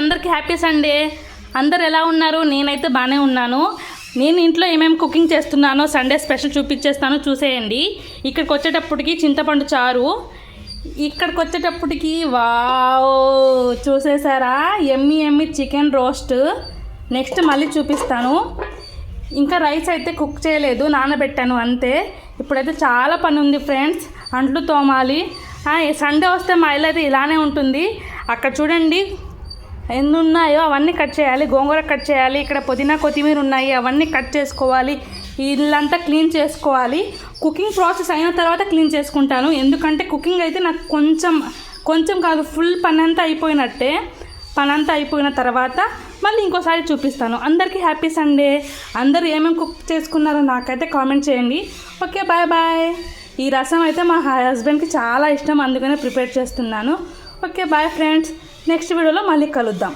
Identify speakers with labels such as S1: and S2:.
S1: అందరికీ happy Sunday. అందరు ఎలా ఉన్నారు? నేనైతే బాగానే ఉన్నాను. నేను ఇంట్లో ఏమేమి కుకింగ్ చేస్తున్నానో సండే స్పెషల్ చూపించేస్తాను చూసేయండి. ఇక్కడికి వచ్చేటప్పటికి చింతపండు చారు. ఇక్కడికి వచ్చేటప్పటికి వావ్ చూసేసారా ఎమ్మి ఎమ్మి చికెన్ రోస్ట్. నెక్స్ట్ మళ్ళీ చూపిస్తాను. ఇంకా రైస్ అయితే కుక్ చేయలేదు నానబెట్టాను అంతే. ఇప్పుడైతే చాలా పని ఉంది ఫ్రెండ్స్ అంట్లు తోమాలి. సండే వస్తే మా ఇల్లు అయితే ఇలానే ఉంటుంది. అక్కడ చూడండి ఎన్ని ఉన్నాయో అవన్నీ కట్ చేయాలి. గోంగూర కట్ చేయాలి. ఇక్కడ పుదీనా కొత్తిమీర ఉన్నాయి. అవన్నీ కట్ చేసుకోవాలి. ఇల్లంతా క్లీన్ చేసుకోవాలి. కుకింగ్ ప్రాసెస్ అయిన తర్వాత క్లీన్ చేసుకుంటాను. ఎందుకంటే కుకింగ్ అయితే నాకు కొంచెం కొంచెం కాదు ఫుల్ పని అంతా అయిపోయినట్టే. పని అంతా అయిపోయిన తర్వాత మళ్ళీ ఇంకోసారి చూపిస్తాను. అందరికీ హ్యాపీ సండే. అందరూ ఏమేమి కుక్ చేసుకున్నారో నాకైతే కామెంట్ చేయండి. Okay bye bye. ఈ రసం అయితే మా హస్బెండ్కి చాలా ఇష్టం. అందుకనే ప్రిపేర్ చేస్తున్నాను. ఓకే బాయ్ ఫ్రెండ్స్ నెక్స్ట్ వీడియోలో మళ్ళీ కలుద్దాం.